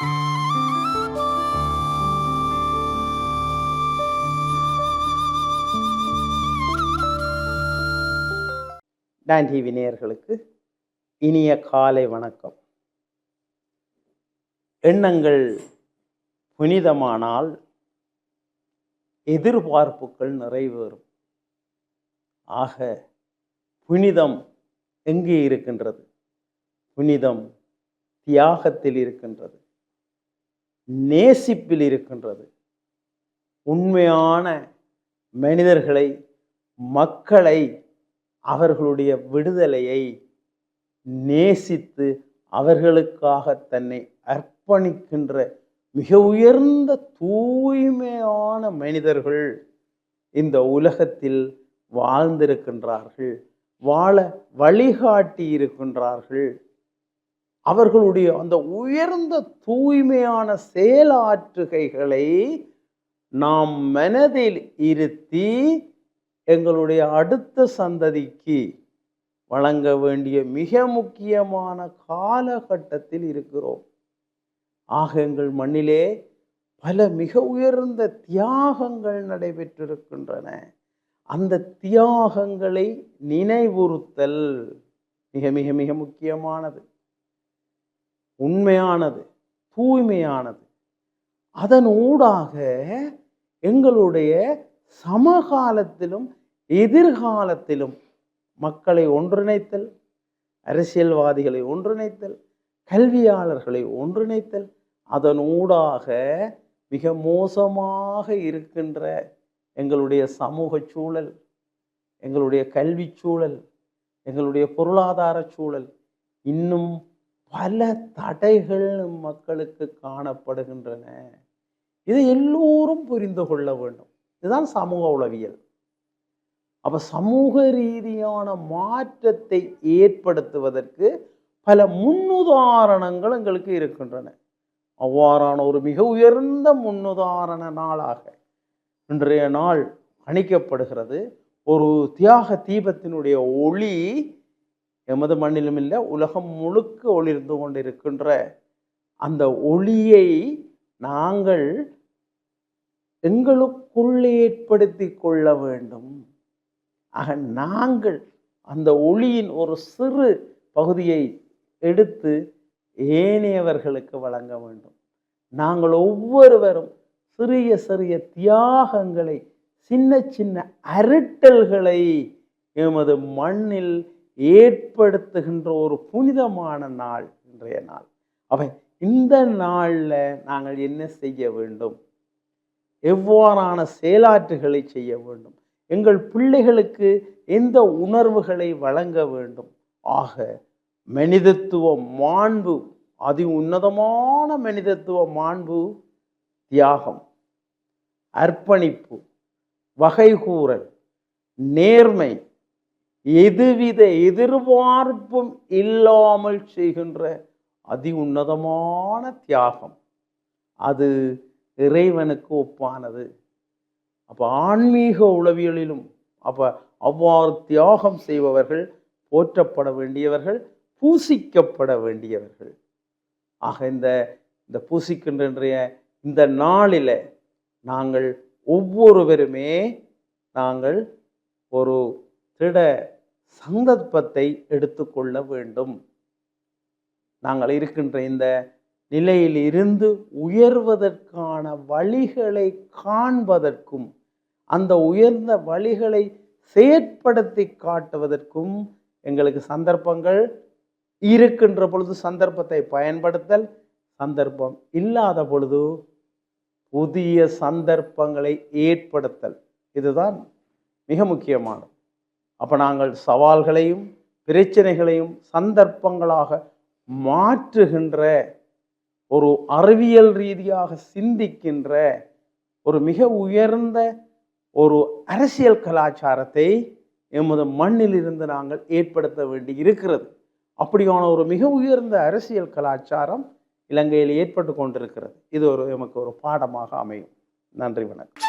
Don TV நேயர்களுக்கு இனிய காலை வணக்கம். எண்ணங்கள் புனிதமானால் எதிர்பார்ப்புகள் நிறைவேறும். ஆக புனிதம் எங்கே இருக்கின்றது? புனிதம் தியாகத்தில் இருக்கின்றது. நேசிப்பில் இருக்கின்றது. உண்மையான மனிதர்களை மக்களை அவர்களுடைய விடுதலையை நேசித்து அவர்களுக்காக தன்னை அர்ப்பணிக்கின்ற மிக உயர்ந்த தூய்மையான மனிதர்கள் இந்த உலகத்தில் வாழ்ந்திருக்கின்றார்கள் வாழ வழிகாட்டி இருக்கின்றார்கள். அவர்களுடைய அந்த உயர்ந்த தூய்மையான செயலாற்றுகைகளை நாம் மனதில் இருத்தி எங்களுடைய அடுத்த சந்ததிக்கு வழங்க வேண்டிய மிக முக்கியமான காலகட்டத்தில் இருக்கிறோம். ஆக எங்கள் மண்ணிலே பல மிக உயர்ந்த தியாகங்கள் நடைபெற்றிருக்கின்றன. அந்த தியாகங்களை நினைவுறுத்தல் மிக மிக மிக முக்கியமானது. உண்மையானது தூய்மையானது. அதனூடாக எங்களுடைய சமகாலத்திலும் எதிர்காலத்திலும் மக்களை ஒன்றிணைத்தல் அரசியல்வாதிகளை ஒன்றிணைத்தல் கல்வியாளர்களை ஒன்றிணைத்தல் அதனூடாக மிக மோசமாக இருக்கின்ற எங்களுடைய சமூக சூழல் எங்களுடைய கல்வி சூழல் எங்களுடைய பொருளாதார சூழல் இன்னும் பல தடைகள் மக்களுக்கு காணப்படுகின்றன. இதை எல்லோரும் புரிந்து கொள்ள வேண்டும். இதுதான் சமூக உளவியல். அப்ப சமூக ரீதியான மாற்றத்தை ஏற்படுத்துவதற்கு பல முன்னுதாரணங்கள் எங்களுக்கு இருக்கின்றன. அவ்வாறான ஒரு மிக உயர்ந்த முன்னுதாரண நாளாக இன்றைய நாள் அணிக்கப்படுகிறது ஒரு தியாக தீபத்தினுடைய ஒளி எமது மண்ணிலும் இல்லை உலகம் முழுக்க ஒளிர்ந்து கொண்டிருக்கின்ற அந்த ஒளியை நாங்கள் எங்களுக்குள் ஏற்படுத்தி கொள்ள வேண்டும். ஆக நாங்கள் அந்த ஒளியின் ஒரு சிறு பகுதியை எடுத்து ஏனையவர்களுக்கு வழங்க வேண்டும். நாங்கள் ஒவ்வொருவரும் சிறிய சிறிய தியாகங்களை சின்ன சின்ன அரட்டல்களை எமது மண்ணில் ஏற்படுத்துகின்ற ஒரு புனிதமான நாள் இன்றைய நாள். அவை இந்த நாளில் நாங்கள் என்ன செய்ய வேண்டும்? எவ்வாறான செயலாற்றுகளை செய்ய வேண்டும்? எங்கள் பிள்ளைகளுக்கு எந்த உணர்வுகளை வழங்க வேண்டும்? ஆக மனிதத்துவ மாண்பு அதி உன்னதமான மனிதத்துவ மாண்பு தியாகம் அர்ப்பணிப்பு வகைகூறல் நேர்மை எதுவித எதிர்பார்ப்பும் இல்லாமல் செய்கின்ற அதி உன்னதமான தியாகம். அது இறைவனுக்கு ஒப்பானது. அப்போ ஆன்மீக உளவியலிலும் அப்போ அவ்வாறு தியாகம் செய்பவர்கள் போற்றப்பட வேண்டியவர்கள் பூசிக்கப்பட வேண்டியவர்கள். ஆக இந்த இந்த பூசிக்கின்ற இந்த நாளில் நாங்கள் ஒவ்வொருவருமே நாங்கள் ஒரு திட சந்தர்ப்பத்தை எடுத்துக்கொள்ள வேண்டும். நாங்கள் இருக்கின்ற இந்த நிலையில் இருந்து உயர்வதற்கான வழிகளை காண்பதற்கும் அந்த உயர்ந்த வழிகளை செயற்படுத்தி காட்டுவதற்கும் எங்களுக்கு சந்தர்ப்பங்கள் இருக்கின்ற பொழுது சந்தர்ப்பத்தை பயன்படுத்தல் சந்தர்ப்பம் இல்லாத பொழுது புதிய சந்தர்ப்பங்களை ஏற்படுத்தல். இதுதான் மிக முக்கியமானது. அப்போ நாங்கள் சவால்களையும் பிரச்சனைகளையும் சந்தர்ப்பங்களாக மாற்றுகின்ற ஒரு அறிவியல் ரீதியாக சிந்திக்கின்ற ஒரு மிக உயர்ந்த ஒரு அரசியல் கலாச்சாரத்தை எமது மண்ணில் இருந்து நாங்கள் ஏற்படுத்த வேண்டி இருக்கிறது. அப்படியான ஒரு மிக உயர்ந்த அரசியல் கலாச்சாரம் இலங்கையில் ஏற்பட்டு கொண்டிருக்கிறது. இது ஒரு எமக்கு ஒரு பாடமாக அமையும். நன்றி வணக்கம்.